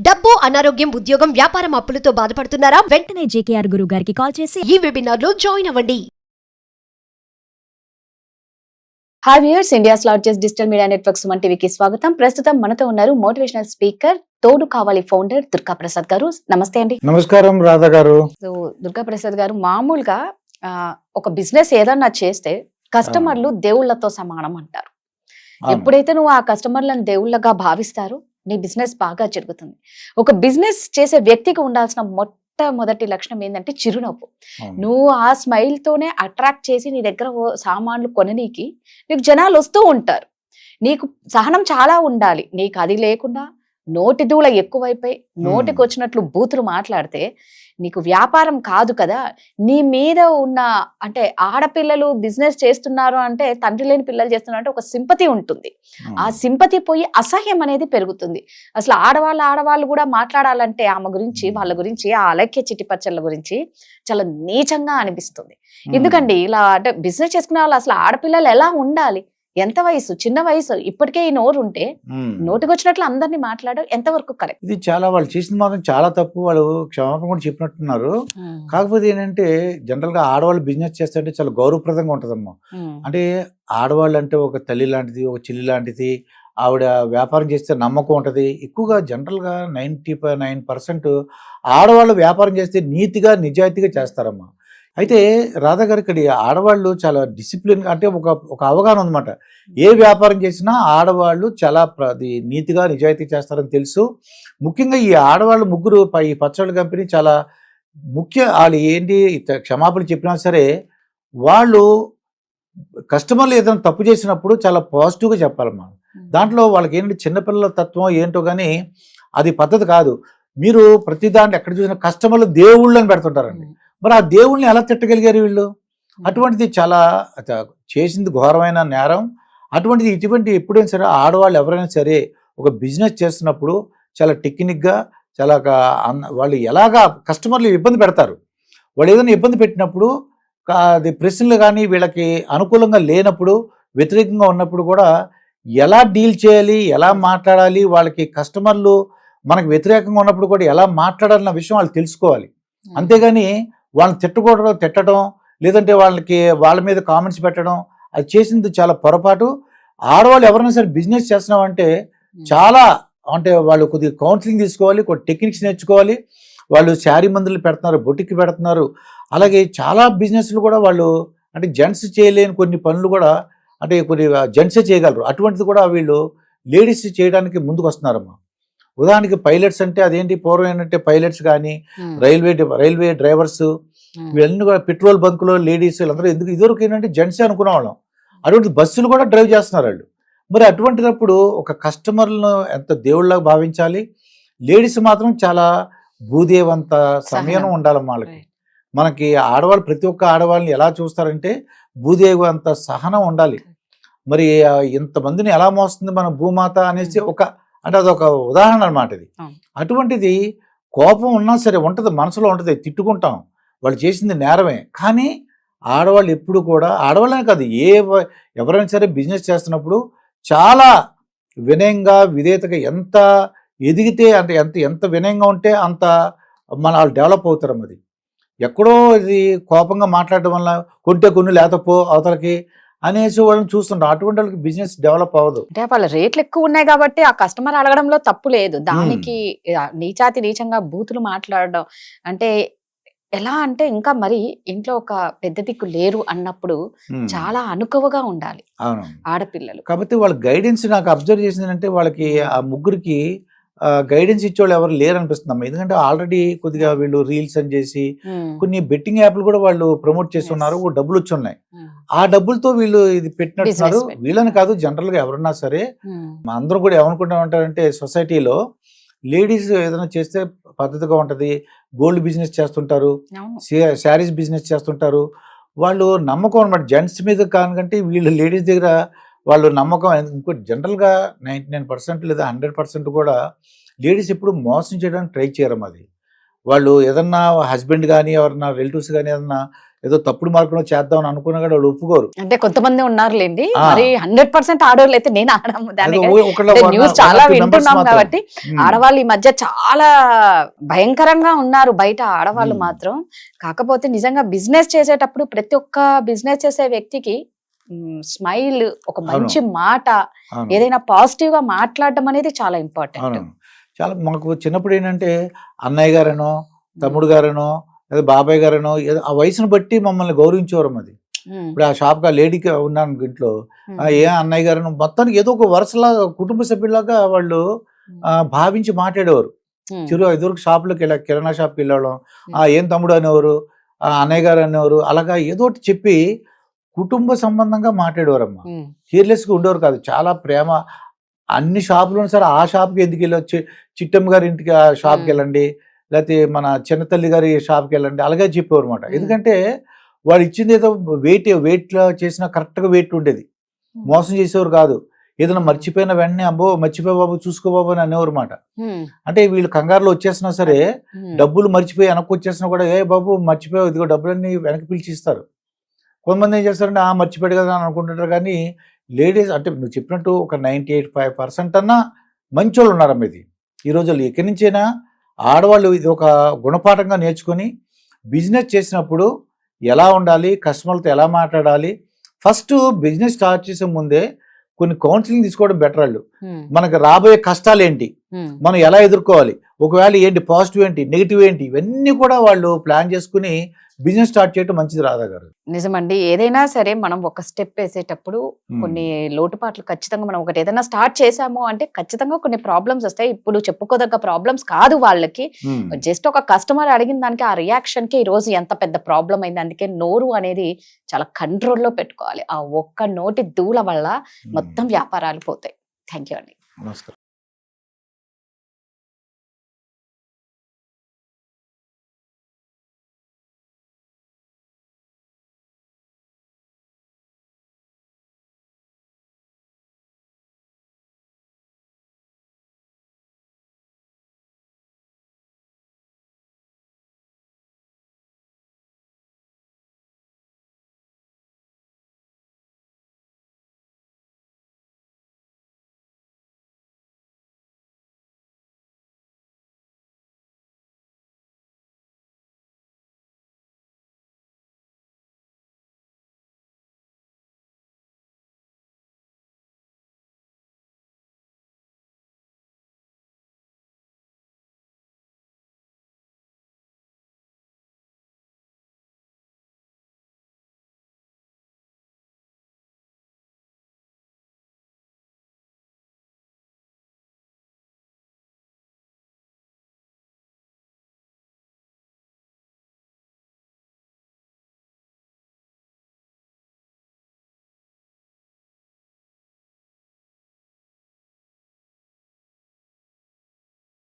డబ్బు అనారోగ్యం ఉద్యోగం వ్యాపారం అప్పులతో బాధపడుతున్నారా? వెంటనే జేకేఆర్ గురువు గారికి కాల్ చేసి ఈ వెబినార్లో జాయిన్ అవ్వండి. Hi viewers India largest digital media network Suman టీవీకి స్వాగతం. ప్రస్తుతం మనతో ఉన్నారు మోటివేషనల్ స్పీకర్ తోడు కావాలి ఫౌండర్ దుర్గా ప్రసాద్ గారు. నమస్తే అండి. నమస్కారం రాధా గారు. సో దుర్గా ప్రసాద్ గారు మామూలుగా ఆ, ఒక బిజినెస్ ఏదన్నా చేస్తే కస్టమర్లు దేవుళ్ళతో సమానం అంటారు. ఎప్పుడైతే నువ్వు ఆ కస్టమర్లను దేవుళ్ళగా భావిస్తారో నీ బిజినెస్ బాగా జరుగుతుంది. ఒక బిజినెస్ చేసే వ్యక్తికి ఉండాల్సిన మొట్టమొదటి లక్షణం ఏంటంటే చిరునవ్వు. నువ్వు ఆ స్మైల్ తోనే అట్రాక్ట్ చేసి నీ దగ్గర సామాన్లు కొననీకి నీకు జనాలు వస్తూ ఉంటారు. నీకు సహనం చాలా ఉండాలి. నీకు అది లేకుండా నోటి దూల ఎక్కువైపోయి నోటికి వచ్చినట్లు బూతులు మాట్లాడితే నీకు వ్యాపారం కాదు కదా నీ మీద ఉన్న అంటే ఆడపిల్లలు బిజినెస్ చేస్తున్నారు అంటే తండ్రి లేని పిల్లలు చేస్తున్నారు అంటే ఒక సింపతి ఉంటుంది. ఆ సింపతి పోయి అసహ్యం అనేది పెరుగుతుంది. అసలు ఆడవాళ్ళు ఆడవాళ్ళు కూడా మాట్లాడాలంటే ఆమె గురించి వాళ్ళ గురించి ఆ అలక్య చిటిపచ్చళ్ళ గురించి చాలా నీచంగా అనిపిస్తుంది. ఎందుకండి? ఇలా అంటే బిజినెస్ చేసుకునే వాళ్ళు అసలు ఆడపిల్లలు ఎలా ఉండాలి? ఎంత వయసు? చిన్న వయసు. ఇప్పటికే ఈ నోరు ఉంటే. నోటికి వచ్చినట్లు అందరినీ మాట్లాడడం ఎంతవరకు కరెక్ట్? ఇది చాలా వాళ్ళు చేసింది మాత్రం చాలా తప్పు. వాళ్ళు క్షమాపణ కూడా చెప్పినట్టున్నారు. కాకపోతే ఏంటంటే జనరల్గా ఆడవాళ్ళు బిజినెస్ చేస్తుంటే చాలా గౌరవప్రదంగా ఉంటదమ్మా. అంటే ఆడవాళ్ళు అంటే ఒక తల్లి లాంటిది ఒక చెల్లి లాంటిది ఆవిడ వ్యాపారం చేస్తే నమ్మకం ఉంటుంది. ఎక్కువగా జనరల్గా నైంటీ నైన్ పర్సెంట్ ఆడవాళ్ళు వ్యాపారం చేస్తే నీతిగా నిజాయితీగా చేస్తారమ్మా. అయితే రాధా గారు ఇక్కడ ఆడవాళ్ళు చాలా డిసిప్లిన్ అంటే ఒక ఒక అవగాహన ఉందన్నమాట. ఏ వ్యాపారం చేసినా ఆడవాళ్ళు చాలా ప్ర- అది నీతిగా నిజాయితీ చేస్తారని తెలుసు. ముఖ్యంగా ఈ ఆడవాళ్ళు ముగ్గురు ఈ పచ్చళ్ళ కంపెనీ చాలా ముఖ్య వాళ్ళు ఏంటి క్షమాపణ చెప్పినా సరే వాళ్ళు కస్టమర్లు ఏదైనా తప్పు చేసినప్పుడు చాలా పాజిటివ్గా చెప్పాలమ్మా దాంట్లో వాళ్ళకి ఏంటి చిన్నపిల్లల తత్వం ఏంటో కానీ అది పద్ధతి కాదు. మీరు ప్రతి దాంట్లో ఎక్కడ చూసినా కస్టమర్లు దేవుళ్ళని పెడుతుంటారండి. మరి ఆ దేవుళ్ళని ఎలా తిట్టగలిగారు వీళ్ళు? అటువంటిది చాలా చేసింది ఘోరమైన నేరం. అటువంటిది ఇటువంటి ఎప్పుడైనా సరే ఆడవాళ్ళు ఎవరైనా సరే ఒక బిజినెస్ చేస్తున్నప్పుడు చాలా టెక్నిక్గా చాలా వాళ్ళు ఎలాగా కస్టమర్లు ఇబ్బంది పెడతారు. వాళ్ళు ఏదైనా ఇబ్బంది పెట్టినప్పుడు అది ప్రశ్నలు కానీ వీళ్ళకి అనుకూలంగా లేనప్పుడు వ్యతిరేకంగా ఉన్నప్పుడు కూడా ఎలా డీల్ చేయాలి ఎలా మాట్లాడాలి వాళ్ళకి కస్టమర్లు మనకు వ్యతిరేకంగా ఉన్నప్పుడు కూడా ఎలా మాట్లాడాలన్న విషయం వాళ్ళు తెలుసుకోవాలి. అంతేగాని వాళ్ళని తిట్టకూడదు తిట్టడం లేదంటే వాళ్ళకి వాళ్ళ మీద కామెంట్స్ పెట్టడం అది చేసింది చాలా పొరపాటు. ఆడవాళ్ళు ఎవరైనా సరే బిజినెస్ చేస్తున్నామంటే చాలా అంటే వాళ్ళు కొద్దిగా కౌన్సిలింగ్ తీసుకోవాలి కొన్ని టెక్నిక్స్ నేర్చుకోవాలి. వాళ్ళు శారీ మందులు పెడుతున్నారు బొటిక్కి పెడుతున్నారు. అలాగే చాలా బిజినెస్లు కూడా వాళ్ళు అంటే జెంట్స్ చేయలేని కొన్ని పనులు కూడా అంటే కొన్ని జెంట్సే చేయగలరు. అటువంటిది కూడా వీళ్ళు లేడీస్ చేయడానికి ముందుకు వస్తున్నారమ్మా ఉదాహరణకి పైలట్స్ అంటే అదేంటి? పూర్వం ఏంటంటే పైలట్స్ కానీ రైల్వే రైల్వే డ్రైవర్స్ వీళ్ళన్నీ కూడా పెట్రోల్ బంకులో లేడీస్ వీళ్ళందరూ ఎందుకు ఇదివరకు ఏంటంటే జెంట్సే అనుకునే వాళ్ళం. అటువంటి బస్సులు కూడా డ్రైవ్ చేస్తున్నారు వాళ్ళు. మరి అటువంటినప్పుడు ఒక కస్టమర్లను ఎంత దేవుళ్ళగా భావించాలి? లేడీస్ మాత్రం చాలా భూదేవంత సమయం. ఉండాలమ్మా వాళ్ళకి. మనకి ఆడవాళ్ళు ప్రతి ఒక్క ఆడవాళ్ళని ఎలా చూస్తారంటే భూదేవి అంత సహనం ఉండాలి. మరి ఇంతమందిని ఎలా మోస్తుంది మన భూమాత అనేసి ఒక అంటే అదొక ఉదాహరణ అనమాట ఇది. అటువంటిది కోపం ఉన్నా సరే ఉంటుంది మనసులో ఉంటుంది తిట్టుకుంటాం. వాళ్ళు చేసింది నేరమే. కానీ ఆడవాళ్ళు ఎప్పుడు కూడా ఆడవాళ్ళనే కాదు ఏ ఎవరైనా సరే బిజినెస్ చేస్తున్నప్పుడు చాలా వినయంగా విధేయతగా ఎంత ఎదిగితే అంటే ఎంత ఎంత వినయంగా ఉంటే అంత మన వాళ్ళు డెవలప్ అవుతారు అది. ఎక్కడో ఇది కోపంగా మాట్లాడడం వల్ల కొంటే కొన్ని లేకపో అవతలకి అనేసి వాళ్ళని చూస్తుంటాం అటువంటి వాళ్ళకి బిజినెస్ డెవలప్ అవ్వదు. అంటే వాళ్ళ రేట్లు ఎక్కువ ఉన్నాయి కాబట్టి ఆ కస్టమర్ అడగడంలో తప్పు లేదు. దానికి ఆ, నీచాతి నీచంగా బూతులు మాట్లాడడం. అంటే ఎలా అంటే ఇంకా మరి ఇంట్లో ఒక పెద్ద దిక్కు లేరు అన్నప్పుడు ఉమ్, చాలా అనుకువగా ఉండాలి. ఆడపిల్లలు. కాబట్టి వాళ్ళ గైడెన్స్ నాకు అబ్జర్వ్ చేసిందంటే వాళ్ళకి ఆ ముగ్గురికి గైడెన్స్ ఇచ్చేవాళ్ళు ఎవరు లేరు అనిపిస్తుంది ఎందుకంటే ఆల్రెడీ కొద్దిగా వీళ్ళు రీల్స్ అని చేసి ఉమ్, కొన్ని బెట్టింగ్ యాప్లు కూడా వాళ్ళు ప్రమోట్ చేస్తున్నారు. డబ్బులు వచ్చి ఉన్నాయి. ఉమ్, ఆ డబ్బులతో వీళ్ళు ఇది పెట్టినట్టున్నారు. వీళ్ళని కాదు జనరల్గా ఎవరన్నా సరే అందరం కూడా ఏమనుకుంటామంటారంటే సొసైటీలో లేడీస్ ఏదైనా చేస్తే పద్ధతిగా ఉంటది గోల్డ్ బిజినెస్ చేస్తుంటారు. శారీస్ బిజినెస్ చేస్తుంటారు. వాళ్ళు నమ్మకం అనమాట జెంట్స్ మీద కానికంటే వీళ్ళు లేడీస్ దగ్గర వాళ్ళు నమ్మకం ఇంకో జనరల్గా నైంటీ నైన్ పర్సెంట్ లేదా హండ్రెడ్ పర్సెంట్ కూడా లేడీస్ ఎప్పుడు మోసం చేయడానికి ట్రై చేయరు అది వాళ్ళు ఏదన్నా హస్బెండ్ కానీ ఎవరన్నా రిలేటివ్స్ కానీ ఏదన్నా ఏదో తప్పుడు మార్గంలో చేద్దాం అనుకున్నా కూడా వాళ్ళు ఒప్పుకోరు అంటే కొంతమంది ఉన్నారులేండి. మరి హండ్రెడ్ పర్సెంట్ ఆడవాళ్ళు అయితే నేను న్యూస్ చాలా వింటున్నాం. కాబట్టి. ఆడవాళ్ళు ఈ మధ్య చాలా భయంకరంగా ఉన్నారు బయట ఆడవాళ్ళు. మాత్రం కాకపోతే నిజంగా బిజినెస్ చేసేటప్పుడు ప్రతి ఒక్క బిజినెస్ చేసే వ్యక్తికి స్మైల్ ఒక మంచి మాట. ఏదైనా పాజిటివ్గా మాట్లాడడం అనేది చాలా ఇంపార్టెంట్. చాలా మాకు చిన్నప్పుడు ఏంటంటే అన్నయ్య గారనో తమ్ముడు గారనో లేదా బాబాయ్ గారనో ఆ వయసును బట్టి మమ్మల్ని గౌరవించేవారు అది. ఇప్పుడు ఆ షాప్గా లేడీకి ఉన్నాను ఇంట్లో ఏ అన్నయ్య గారను మొత్తానికి ఏదో ఒక వరుసలాగా కుటుంబ సభ్యులాగా వాళ్ళు భావించి మాట్లాడేవారు. చిరు ఎదురు షాపులోకి వెళ్ళా కిరాణా షాప్కి వెళ్ళడం ఆ ఏం తమ్ముడు అనేవారు ఆ అన్నయ్య గారు అనేవారు అలాగా ఏదో ఒకటి చెప్పి కుటుంబ సంబంధంగా మాట్లాడేవారమ్మా. కేర్లెస్గా ఉండేవారు కాదు. చాలా ప్రేమ. అన్ని షాపులు సరే ఆ షాప్కి ఎందుకు వెళ్ళొచ్చు? చిట్టమ్మ గారి ఇంటికి ఆ షాప్కి. వెళ్ళండి. లేకపోతే మన చిన్నతల్లి గారి షాప్కి వెళ్ళండి. అలాగే చెప్పేవారు అనమాట. ఎందుకంటే వాడు ఇచ్చింది ఏదో వెయిట్ వెయిట్లో చేసిన కరెక్ట్గా వెయిట్ ఉండేది. మోసం చేసేవారు కాదు. ఏదైనా మర్చిపోయిన వెంటనే అబ్బో మర్చిపోయి బాబు చూసుకో బాబు అని అనేవారు అనమాట అంటే వీళ్ళు కంగారులో వచ్చేసినా సరే డబ్బులు మర్చిపోయి వెనక్కి వచ్చేసినా కూడా ఏ బాబు మర్చిపోయావు ఇదిగో డబ్బులన్నీ వెనక్కి పిలిచి ఇస్తారు. కొంతమంది ఏం చేస్తారంటే ఆ మర్చిపోయాడు కదా అని అనుకుంటుంటారు. కానీ లేడీస్ అంటే నువ్వు చెప్పినట్టు ఒక నైంటీ ఎయిట్ ఫైవ్ పర్సెంట్ అన్నా మంచి వాళ్ళు ఉన్నారమ్మ ఇది ఈ రోజుల్లో ఎక్కడి నుంచైనా ఆడవాళ్ళు ఇది ఒక గుణపాఠంగా నేర్చుకొని బిజినెస్ చేసినప్పుడు ఎలా ఉండాలి కస్టమర్లతో ఎలా మాట్లాడాలి ఫస్ట్ బిజినెస్ స్టార్ట్ చేసే ముందే కొన్ని కౌన్సిలింగ్ తీసుకోవడం బెటర్ వాళ్ళు. మనకు రాబోయే కష్టాలు ఏంటి? మనం ఎలా ఎదుర్కోవాలి? ఒకవేళ ఏంటి పాజిటివ్ ఏంటి నెగిటివ్ ఏంటి ఇవన్నీ కూడా వాళ్ళు ప్లాన్ చేసుకుని బిజినెస్ స్టార్ట్ చేయడం మంచిది రాధా గారు. నిజమండి. ఏదైనా సరే మనం ఒక స్టెప్ వేసేటప్పుడు కొన్ని లోటుపాట్లు ఖచ్చితంగా మనం ఒకటి ఏదైనా స్టార్ట్ చేసాము అంటే ఖచ్చితంగా కొన్ని ప్రాబ్లమ్స్ వస్తాయి. ఇప్పుడు చెప్పుకోదగ్గ ప్రాబ్లమ్స్ కాదు వాళ్ళకి. జస్ట్ ఒక కస్టమర్ అడిగిన దానికి ఆ రియాక్షన్కి ఈ రోజు ఎంత పెద్ద ప్రాబ్లం అయింది అందుకే నోరు అనేది చాలా కంట్రోల్లో పెట్టుకోవాలి. ఆ ఒక్క నోటి దూల వల్ల మొత్తం వ్యాపారాలు పోతాయి. థ్యాంక్ యూ అండి నమస్కారం